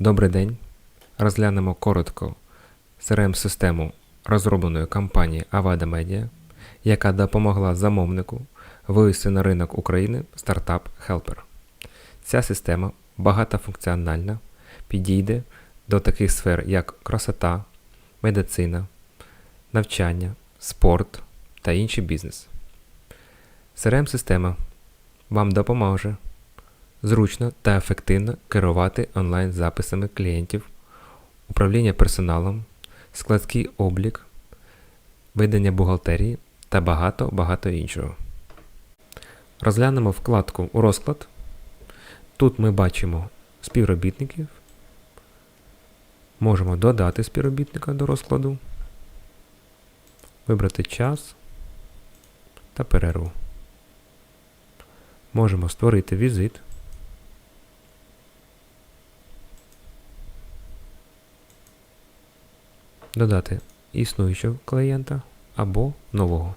Добрий день. Розглянемо коротко CRM-систему розробленої компанією Avada Media, яка допомогла замовнику вивести на ринок України стартап Helper. Ця система багатофункціональна, підійде до таких сфер, як красота, медицина, навчання, спорт та інший бізнес. CRM-система вам допоможе зручно та ефективно керувати онлайн-записами клієнтів, управління персоналом, складський облік, ведення бухгалтерії та багато-багато іншого. Розглянемо вкладку розклад. Тут ми бачимо співробітників. Можемо додати співробітника до розкладу, вибрати час та перерву. Можемо створити візит. Додати існуючого клієнта або нового.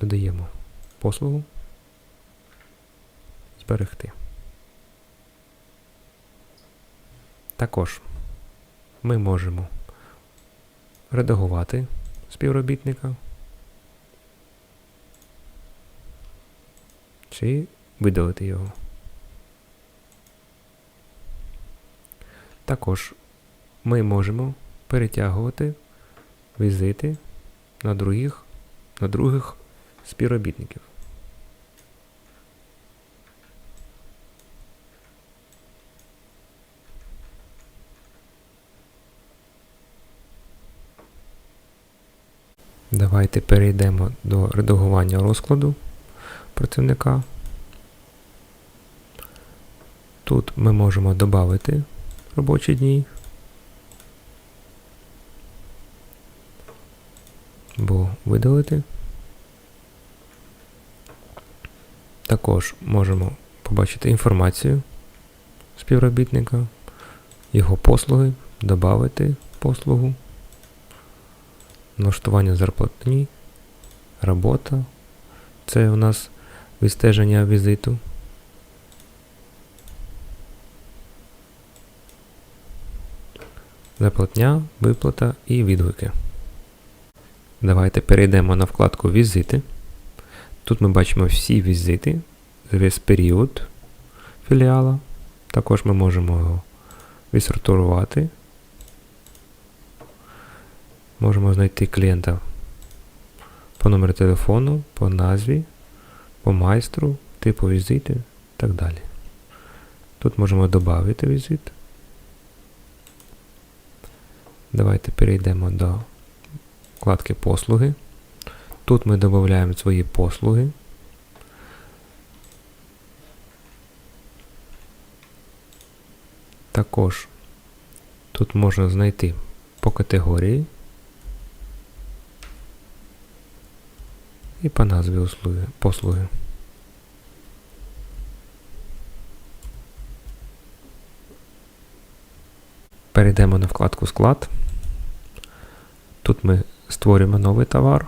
Додаємо послугу. Зберегти. Також ми можемо редагувати співробітника чи видалити його. Також ми можемо перетягувати візити на других, на других співробітників. Давайте перейдемо до редагування розкладу працівника. Тут ми можемо додати робочі дні. Або видалити. Також можемо побачити інформацію співробітника, його послуги, додати послугу налаштування зарплатні, робота. Це у нас відстеження візиту. Зарплатня, виплата і відгуки. Давайте перейдемо на вкладку Візити. Тут ми бачимо всі візити весь період філіала. Також ми можемо його відсортувати Можемо знайти клієнта по номеру телефону, по назві, по майстру, типу візиту і так далі. Тут можемо додати візит. Давайте перейдемо до вкладки послуги. Тут ми додаємо свої послуги. Також тут можна знайти по категорії. І по назві услуги, послуги. Перейдемо на вкладку Склад. Тут ми створюємо новий товар.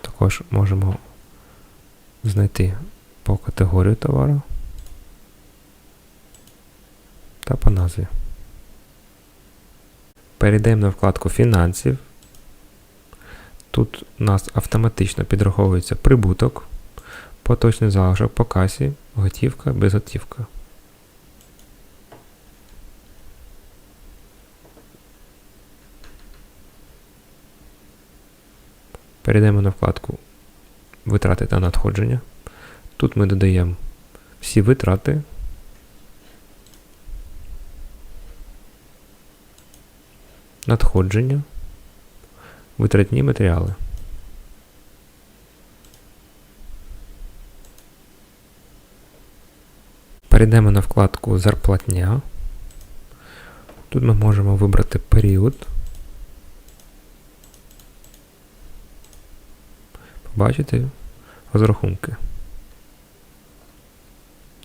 Також можемо знайти по категорію товару та по назві. Перейдемо на вкладку фінансів. Тут у нас автоматично підраховується прибуток, поточний залишок по касі, готівка, безготівка. Перейдемо на вкладку Витрати та надходження. Тут ми додаємо всі витрати. Надходження, витратні матеріали. Перейдемо на вкладку Зарплатня. Тут ми можемо вибрати період бачити розрахунки.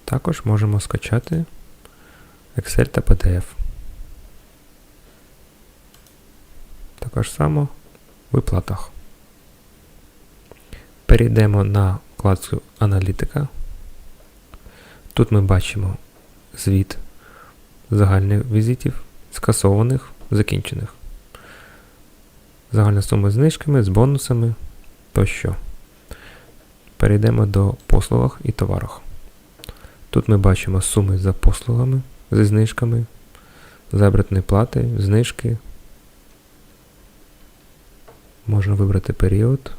Також можемо скачати Excel та PDF. Також само в виплатах. Перейдемо на вкладку Аналітика. Тут ми бачимо звіт загальних візитів, скасованих, закінчених. Загальна сума з знижками, з бонусами тощо. Перейдемо до послугах і товарах. Тут ми бачимо суми за послугами зі знижками, забратні плати, знижки. Можна вибрати період.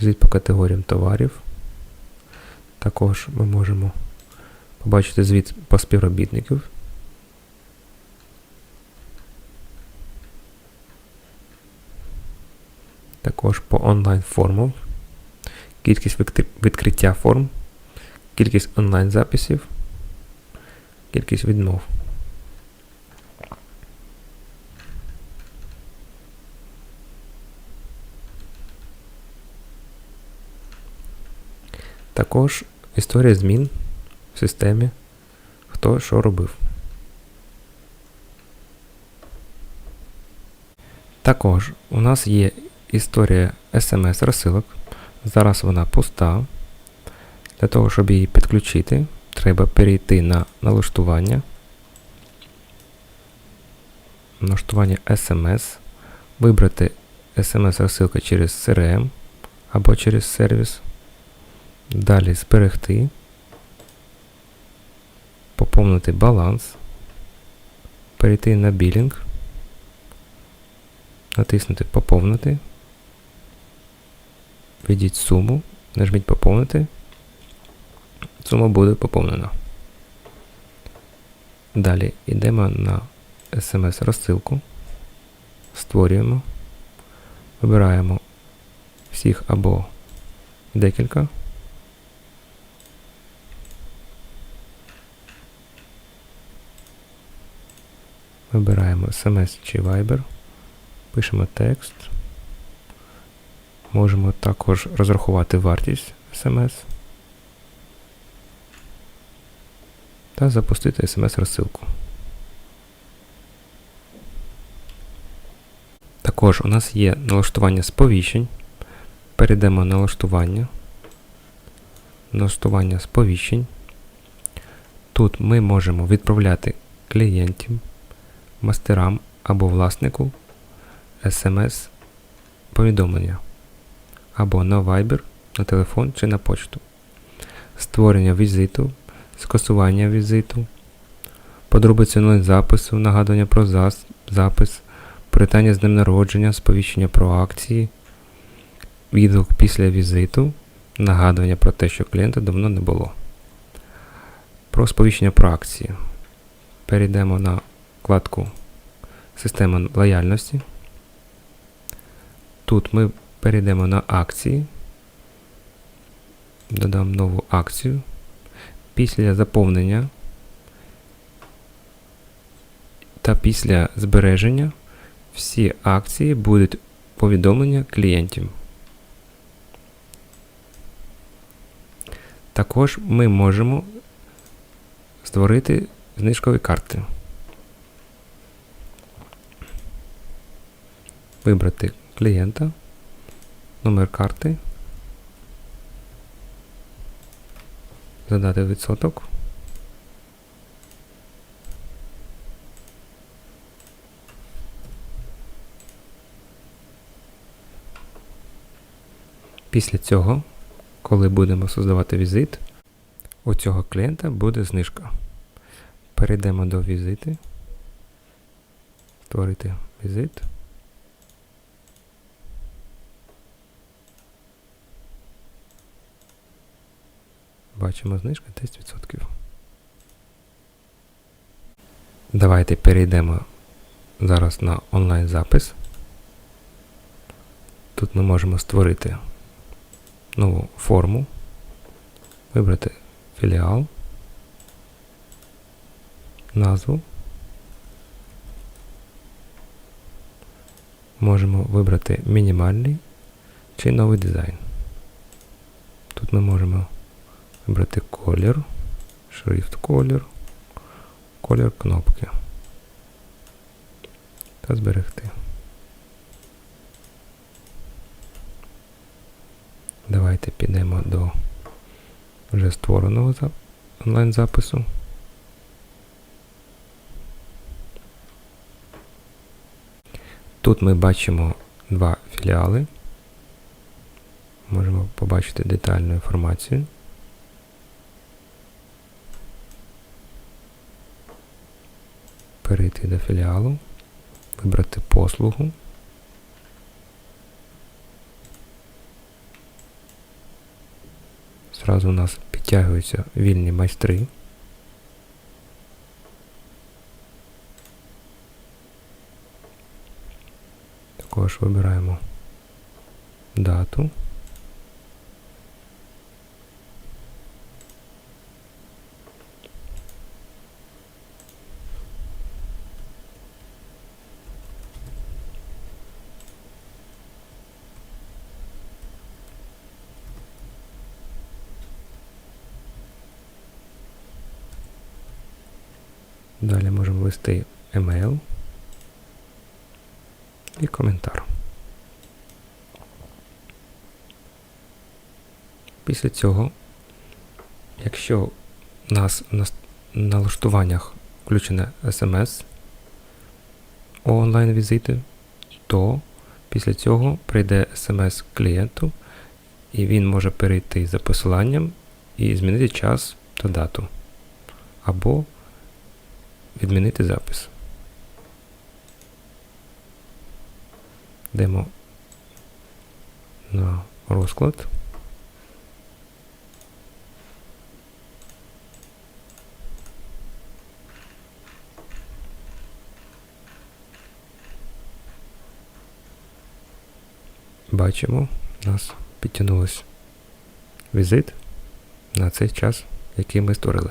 Звіт по категоріям товарів. Також ми можемо побачити звіт по співробітників. Також по онлайн формам, кількість відкриття форм, кількість онлайн записів, кількість відмов. Також історія змін в системі, хто що робив. Також у нас є історія SMS розсилок. Зараз вона пуста. Для того, щоб її підключити, треба перейти на налаштування. Налаштування SMS, вибрати SMS розсилка через CRM або через сервіс. Далі зберегти, поповнити баланс, перейти на білінг, натиснути Поповнити, введіть суму, нажміть Поповнити, сума буде поповнена. Далі йдемо на SMS розсилку, створюємо, вибираємо всіх або декілька. Вибираємо SMS чи Viber, пишемо текст. Можемо також розрахувати вартість SMS та запустити SMS-розсилку. Також у нас є налаштування сповіщень. Перейдемо на налаштування. Налаштування сповіщень. Тут ми можемо відправляти клієнтів мастерам або власнику SMS повідомлення або на Viber, на телефон чи на почту, створення візиту, скасування візиту, подробиці онлайн запису, нагадування про зас- запис, привітання з днем народження, сповіщення про акції, відгук після візиту, нагадування про те, що клієнта давно не було. Про сповіщення про акції. Перейдемо на вкладку Система лояльності. Тут ми перейдемо на акції. Додам нову акцію. Після заповнення та після збереження всі акції будуть повідомлення клієнтів. Також ми можемо створити знижкові карти. Вибрати клієнта, номер карти, задати відсоток. Після цього, коли будемо создавати візит, у цього клієнта буде знижка. Перейдемо до візити, створити візит. Бачимо знижка 10%. Давайте перейдемо зараз на онлайн запис. Тут ми можемо створити нову форму, вибрати філіал, назву. можемо вибрати мінімальний чи новий дизайн. Тут ми можемо вибрати колір, шрифт колір, колір кнопки та зберегти. Давайте підемо до вже створеного онлайн-запису. Тут ми бачимо два філіали. Можемо побачити детальну інформацію. Перейти до філіалу, вибрати послугу. Зразу у нас підтягуються вільні майстри. Також вибираємо дату. Далі можемо ввести емейл і коментар. Після цього, якщо у нас на налаштуваннях включене SMS онлайн-візити, то після цього прийде SMS клієнту, і він може перейти за посиланням і змінити час та дату. Або відмінити запис. Йдемо на розклад. Бачимо, у нас підтягнулось візит на цей час, який ми створили.